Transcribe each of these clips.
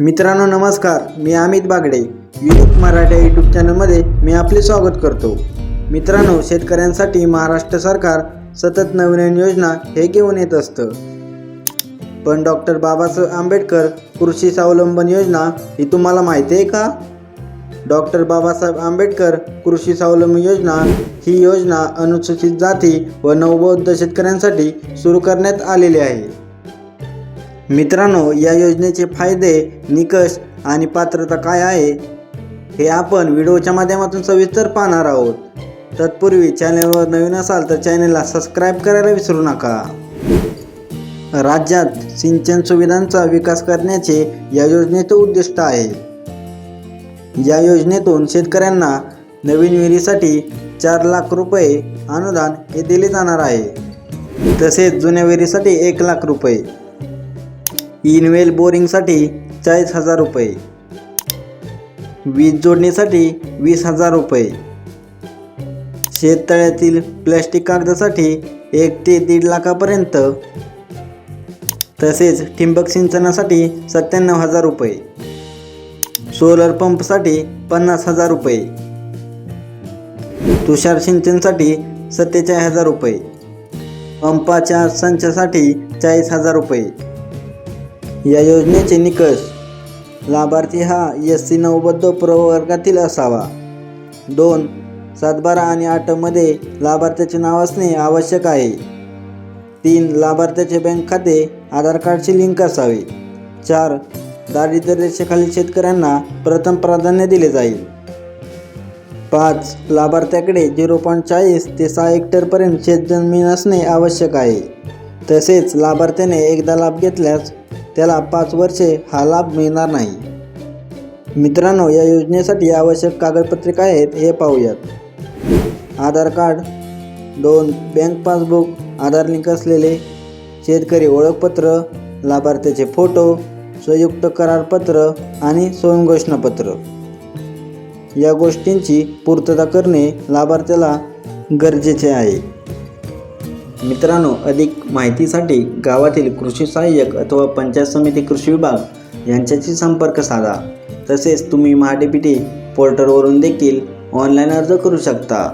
मित्रांनो नमस्कार. मी अमित बागडे. युनिक मराठा यूट्यूब चॅनलमध्ये मी आपले स्वागत करतो. मित्रांनो शेतकऱ्यांसाठी महाराष्ट्र सरकार सतत नवीन नवीन योजना हे घेऊन येत असतं. पण डॉक्टर बाबासाहेब आंबेडकर कृषी स्वावलंबन योजना ही तुम्हाला माहिती आहे का? डॉक्टर बाबासाहेब आंबेडकर कृषी स्वावलंबन योजना ही योजना अनुसूचित जाती व नवबौद्ध शेतकऱ्यांसाठी सुरू करण्यात आलेली आहे. मित्रांनो या योजनेचे फायदे निकष आणि पात्रता काय आहे हे आपण व्हिडिओच्या माध्यमातून सविस्तर पाहणार आहोत. तत्पूर्वी चॅनलवर नवीन असाल तर चॅनलला सबस्क्राईब करायला विसरू नका. राज्यात सिंचन सुविधांचा विकास करण्याचे या योजनेचे उद्दिष्ट आहे. या योजनेतून शेतकऱ्यांना नवीन विहिरीसाठी चार लाख रुपये अनुदान हे दिले जाणार आहे. तसेच जुन्या विहिरीसाठी एक लाख रुपये. इनवेल बोरिंगसाठी चाळीस हजार रुपये. वीज जोडणीसाठी वीस हजार रुपये. शेततळ्यातील प्लॅस्टिक कागदासाठी एक ते दीड लाखापर्यंत. तसेच ठिंबक सिंचनासाठी सत्त्याण्णव हजार रुपये. सोलर पंपसाठी पन्नास हजार रुपये. तुषार सिंचनसाठी सत्तेचाळीस हजार रुपये. पंपाच्या संचासाठी चाळीस हजार रुपये. या योजनेचे निकष लाभार्थी हा एस सी नवबद्ध प्रवर्गातील असावा. दोन सातबारा आणि आठमध्ये लाभार्थ्याचे नाव असणे आवश्यक आहे. तीन लाभार्थ्याचे बँक खाते आधार कार्डशी लिंक असावे. चार दारिद्र्यरेषेखालील शेतकऱ्यांना प्रथम प्राधान्य दिले जाईल. पाच लाभार्थ्याकडे झिरो पॉईंट चाळीस ते सहा हेक्टरपर्यंत शेतजमीन असणे आवश्यक आहे. तसेच लाभार्थ्याने एकदा लाभ घेतल्यास त्याला पाच वर्षे हा लाभ मिळणार नाही. मित्रांनो या योजनेसाठी आवश्यक कागदपत्रे काय आहेत हे पाहूयात. आधार कार्ड दोन बँक पासबुक आधार लिंक असलेले शेतकरी ओळखपत्र लाभार्थ्याचे फोटो संयुक्त करारपत्र आणि स्वयंघोषणापत्र या गोष्टींची पूर्तता करणे लाभार्थ्याला गरजेचे आहे. मित्रांनो अधिक माहितीसाठी गावातील कृषी सहाय्यक अथवा पंचायत समिती कृषी विभाग यांच्याशी संपर्क साधा. तसेच तुम्ही महाडीपीटी पोर्टलवरून देखील ऑनलाईन अर्ज करू शकता.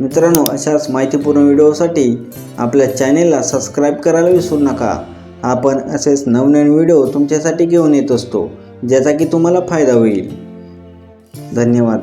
मित्रांनो अशाच माहितीपूर्ण व्हिडिओसाठी आपल्या चॅनेलला सबस्क्राईब करायला विसरू नका. आपण असेच नवनवीन व्हिडिओ तुमच्यासाठी घेऊन येत असतो ज्याचा की तुम्हाला फायदा होईल. धन्यवाद.